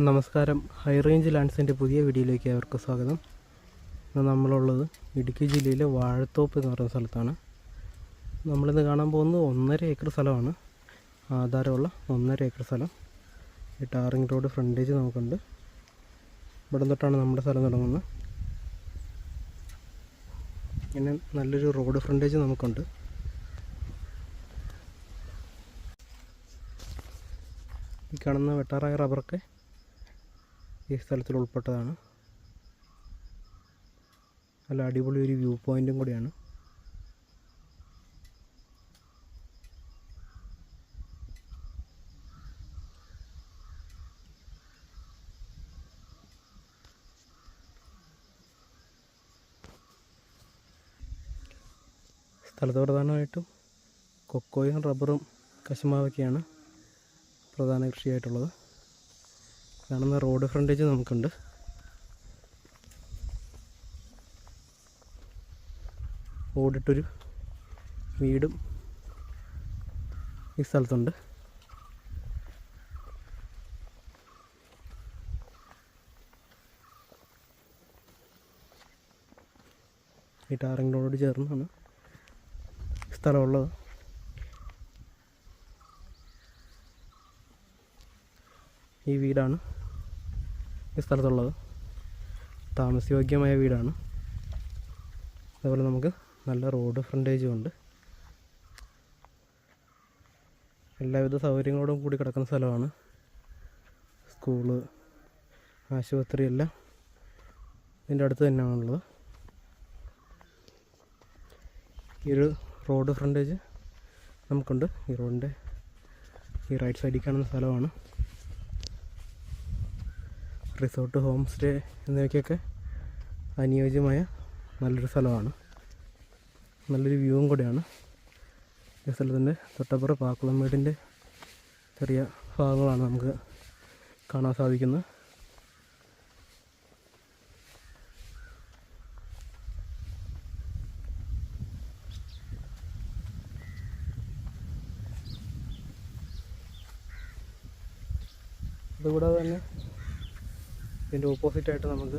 നമസ്കാരം. High range ലാൻഡ്സിന്റെ പുതിയ വീഡിയോയിലേക്ക് അവർക്ക് സ്വാഗതം. ഇന്ന് നമ്മളുള്ളത് ഇടുക്കി ജില്ലയിലെ വാഴത്തോപ്പ് എന്ന് പറയുന്ന സ്ഥലത്താണ്. നമ്മളിന്ന് കാണാൻ പോകുന്നത് ഒന്നര ഏക്കർ സ്ഥലമാണ്. ആധാരമുള്ള ഒന്നര ഏക്കർ സ്ഥലം. ഈ ടാറിങ് റോഡ് ഫ്രണ്ടേജ് നമുക്കുണ്ട്. ഇവിടെ തൊട്ടാണ് നമ്മുടെ സ്ഥലം തുടങ്ങുന്നത്. ഇങ്ങനെ നല്ലൊരു റോഡ് ഫ്രണ്ടേജ് നമുക്കുണ്ട്. ഈ കാണുന്ന വെട്ടാറായ റബ്ബറൊക്കെ ഈ സ്ഥലത്തിൽ ഉൾപ്പെട്ടതാണ്. നല്ല അടിപൊളി ഒരു വ്യൂ പോയിന്റും കൂടിയാണ്. സ്ഥലത്ത് പ്രധാനമായിട്ടും കൊക്കോയും റബ്ബറും കശുമാവൊക്കെയാണ് പ്രധാന കൃഷിയായിട്ടുള്ളത്. കാണുന്ന റോഡ് ഫ്രണ്ടേജ് നമുക്കുണ്ട്. ഓടിട്ടൊരു വീടും ഈ സ്ഥലത്തുണ്ട്. ഈ ടാറിംഗ് റോഡോട് ചേർന്നാണ് സ്ഥലമുള്ളത്. ഈ വീടാണ്. ഈ സ്ഥലത്തുള്ളത്. താമസയോഗ്യമായ വീടാണ്. അതുപോലെ നമുക്ക് നല്ല റോഡ് ഫ്രണ്ടേജും ഉണ്ട്. എല്ലാവിധ സൗകര്യങ്ങളോടും കൂടി കിടക്കുന്ന സ്ഥലമാണ്. സ്കൂൾ ആശുപത്രി എല്ലാം ഇതിന്റെ അടുത്ത് തന്നെയാണുള്ളത്. ഈ ഒരു റോഡ് ഫ്രണ്ടേജ് നമുക്കുണ്ട്. ഈ റോഡിന്റെ ഈ റൈറ്റ് സൈഡിൽ കാണുന്ന സ്ഥലമാണ്. റിസോർട്ട് ഹോം സ്റ്റേ എന്നിവയ്ക്കൊക്കെ അനുയോജ്യമായ നല്ലൊരു സ്ഥലമാണ്. നല്ലൊരു വ്യൂവും കൂടെയാണ്. ഈ സ്ഥലത്തിന്റെ തൊട്ടപ്പുറം പാക്കുളം വീടിന്റെ ചെറിയ ഭാഗങ്ങളാണ് നമുക്ക് കാണാൻ സാധിക്കുന്നത്. അതുകൂടാതെ തന്നെ ഇതിന്റെ ഓപ്പോസിറ്റായിട്ട് നമുക്ക്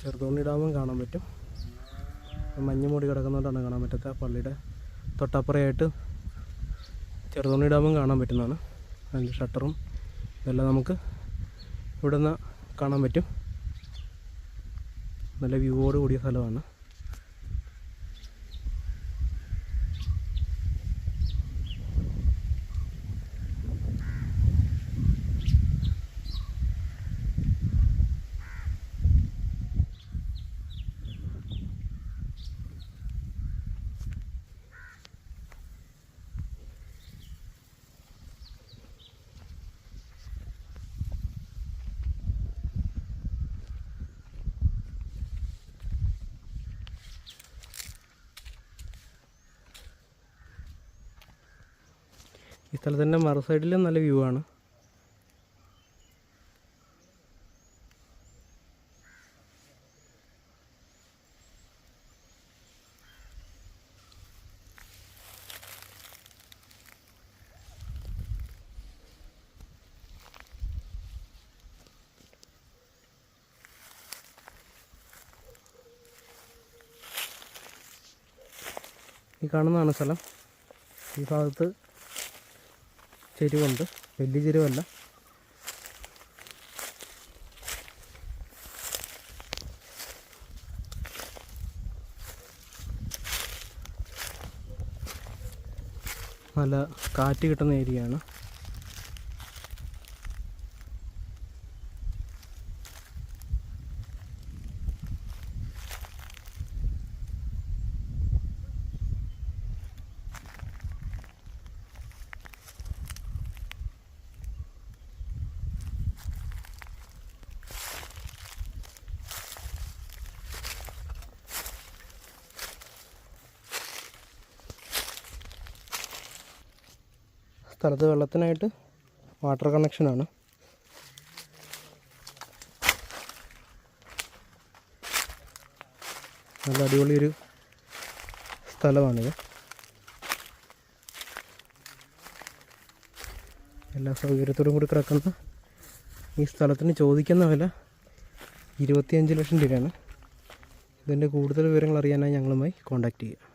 ചെറുതോണി ഡാമും കാണാൻ പറ്റും. മഞ്ഞ് മൂടി കിടക്കുന്നതുകൊണ്ടാണ് കാണാൻ പറ്റാത്ത പള്ളിയുടെ തൊട്ടപ്പുറയായിട്ട് ചെറുതോണി ഡാമും കാണാൻ പറ്റുന്നതാണ്. അതിന്റെ ഷട്ടറും ഇതെല്ലാം നമുക്ക് ഇവിടെ നിന്ന് കാണാൻ പറ്റും. നല്ല വ്യൂവോട് കൂടിയ സ്ഥലമാണ്. ഈ സ്ഥലത്തിന്റെ മറു സൈഡിലും നല്ല വ്യൂ ആണ്. ഈ കാണുന്നതാണ് സ്ഥലം. ഈ ഭാഗത്ത് ചെരുവുണ്ട്. വലിയ ചെരുവല്ല. നല്ല കാറ്റ് കിട്ടുന്ന ഏരിയയാണ്. സ്ഥലത്ത് വെള്ളത്തിനായിട്ട് വാട്ടർ കണക്ഷനാണ്. നല്ല അടിപൊളിയൊരു സ്ഥലമാണിത്. എല്ലാ സൗകര്യത്തോടും കൂടി കിടക്കുന്ന ഈ സ്ഥലത്തിന് ചോദിക്കുന്ന വില ഇരുപത്തിയഞ്ച് ലക്ഷം രൂപയാണ്. ഇതിന്റെ കൂടുതൽ വിവരങ്ങൾ അറിയാനായി ഞങ്ങളുമായി കോൺടാക്റ്റ് ചെയ്യുക.